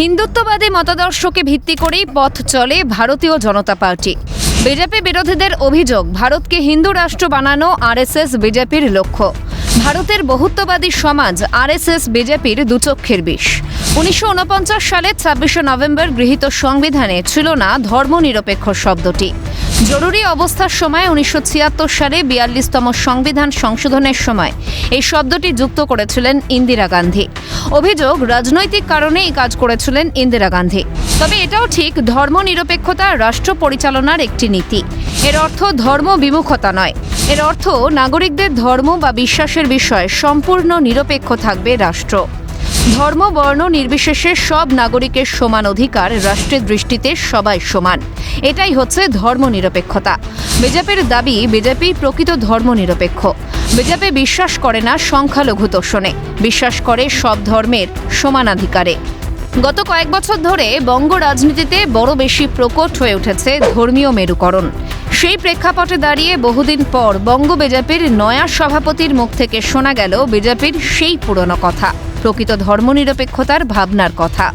হিন্দুত্ববাদী মতাদর্শকে ভিত্তি করেই পথ চলে ভারতীয় জনতা পার্টি। বিজেপি বিরোধীদের অভিযোগ, ভারতকে হিন্দু রাষ্ট্র বানানো আরএসএস বিজেপির লক্ষ্য। ভারতের বহুত্ববাদী সমাজ আরএসএস বিজেপির দুচক্ষের বিষ। উনিশশো উনপঞ্চাশ সালে ছাব্বিশে নভেম্বর গৃহীত সংবিধানে ছিল না ধর্মনিরপেক্ষ শব্দটি। জরুরি অবস্থার সময় উনিশশো ছিয়াত্তর সালে বিয়াল্লিশতম সংবিধান সংশোধনের সময় এই শব্দটি যুক্ত করেছিলেন ইন্দিরা গান্ধী। অভিযোগ, রাজনৈতিক কারণে এই কাজ করেছিলেন ইন্দিরা গান্ধী। তবে এটাও ঠিক, ধর্মনিরপেক্ষতা রাষ্ট্র পরিচালনার একটি নীতি। এর অর্থ ধর্ম বিমুখতা নয়। এর অর্থ নাগরিকদের ধর্ম বা বিশ্বাসের বিষয়ে সম্পূর্ণ নিরপেক্ষ থাকবে রাষ্ট্র। ধর্ম, বর্ণ নির্বিশেষে সব নাগরিকের সমান অধিকার রাষ্ট্রের দৃষ্টিতে সবাই সমান। এটাই হচ্ছে ধর্মনিরপেক্ষতা বিজেপির দাবি, বিজেপি প্রকৃত ধর্মনিরপেক্ষ বিজেপি বিশ্বাস করে না সংখ্যালঘু তোষণে বিশ্বাস করে সব ধর্মের সমানাধিকারে। গত কয়েক বছর ধরে বঙ্গ রাজনীতিতে বড় বেশি প্রকট হয়ে উঠেছে ধর্মীয় মেরুকরণ। সেই প্রেক্ষাপটে দাঁড়িয়ে বহুদিন পর বঙ্গ বিজেপির নয়া সভাপতির মুখ থেকে শোনা গেল বিজেপির সেই পুরনো কথা। প্রকৃত ধর্মনিরপেক্ষতার ভাবনার কথা।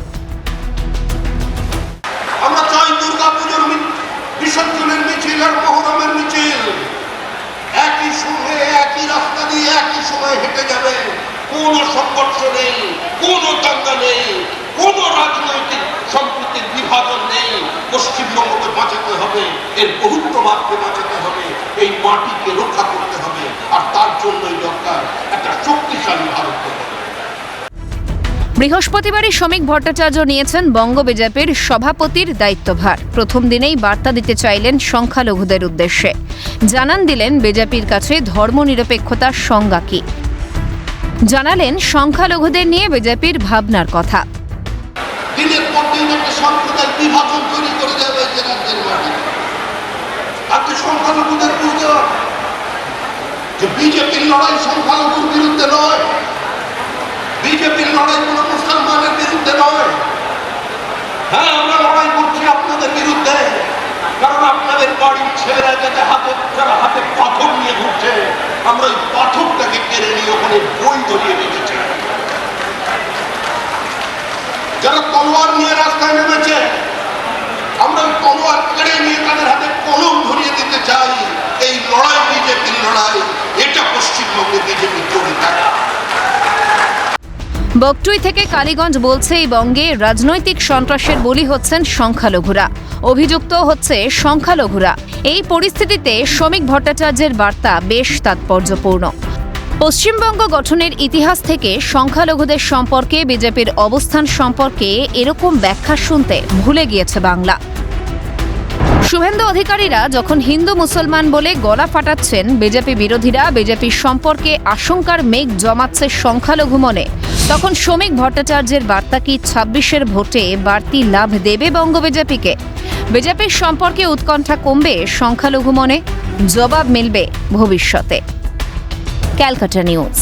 নেই রাজনৈতিক নেই। পশ্চিমবঙ্গকে বাঁচাতে হবে, এর বাঁচাতে হবে, এই মাটিকে রক্ষা করতে হবে। আর তার জন্যই দরকার একটা শক্তিশালী ভারত। বৃহস্পতিবারই শ্রমিক ভট্টাচার্য নিয়েছেন বঙ্গ বিজেপির সভাপতির দায়িত্বভার। প্রথম দিনেই বার্তা দিতে চাইলেন সংখ্যালঘুদের উদ্দেশ্যে। জানান দিলেন বিজেপির কাছে ধর্মনিরপেক্ষতার সংজ্ঞা কি। জানালেন সংখ্যালঘুদের নিয়ে বিজেপির ভাবনার কথা। বিজেপির লড়াই সংখ্যালঘুর বিরুদ্ধে নয় বিজেপির লড়াই কোনো মুসলমানের বিরুদ্ধে নয়। হ্যাঁ আমরা লড়াই করছি আপনাদের বিরুদ্ধে, কারণ আপনাদের বাড়ির ছেলেরা যাতে হাতে, যারা হাতে পাথর নিয়ে ঘুরছে, আমরা ওই পাথরটাকে কেড়ে নিয়ে ওখানে বই ধরিয়ে রেখেছি। যারা তলোয়ার নিয়ে রাস্তায় নেমেছে, আমরা ওই তলোয়ার কেড়ে নিয়ে তাদের হাতে কলম ধরিয়ে দিতে চাই এই লড়াই বিজেপির লড়াই এটা পশ্চিমবঙ্গে বিজেপি করে থাকে বকটুই থেকে কালীগঞ্জ বলছে এই বঙ্গে রাজনৈতিক সন্ত্রাসের বলি হচ্ছেন সংখ্যালঘুরা। অভিযুক্ত হচ্ছে সংখ্যালঘুরা। এই পরিস্থিতিতে শ্রমিক ভট্টাচার্যের বার্তা বেশ তাৎপর্যপূর্ণ। পশ্চিমবঙ্গ গঠনের ইতিহাস থেকে সংখ্যালঘুদের সম্পর্কে, বিজেপির অবস্থান সম্পর্কে এরকম ব্যাখ্যা শুনতে ভুলে গিয়েছে বাংলা। শুভেন্দু অধিকারীরা যখন হিন্দু মুসলমান বলে গলা ফাটাচ্ছেন, বিজেপি বিরোধীরা বিজেপির সম্পর্কে আশঙ্কার মেঘ জমাচ্ছে সংখ্যালঘু মনে। তখন শ্রমিক ভট্টাচার্যের বার্তা কি ছাব্বিশের ভোটে বাড়তি লাভ দেবে বঙ্গ বিজেপিকে? বিজেপির সম্পর্কে উৎকণ্ঠা কমবে সংখ্যালঘু মনে? জবাব মিলবে ভবিষ্যতে। Calcutta news.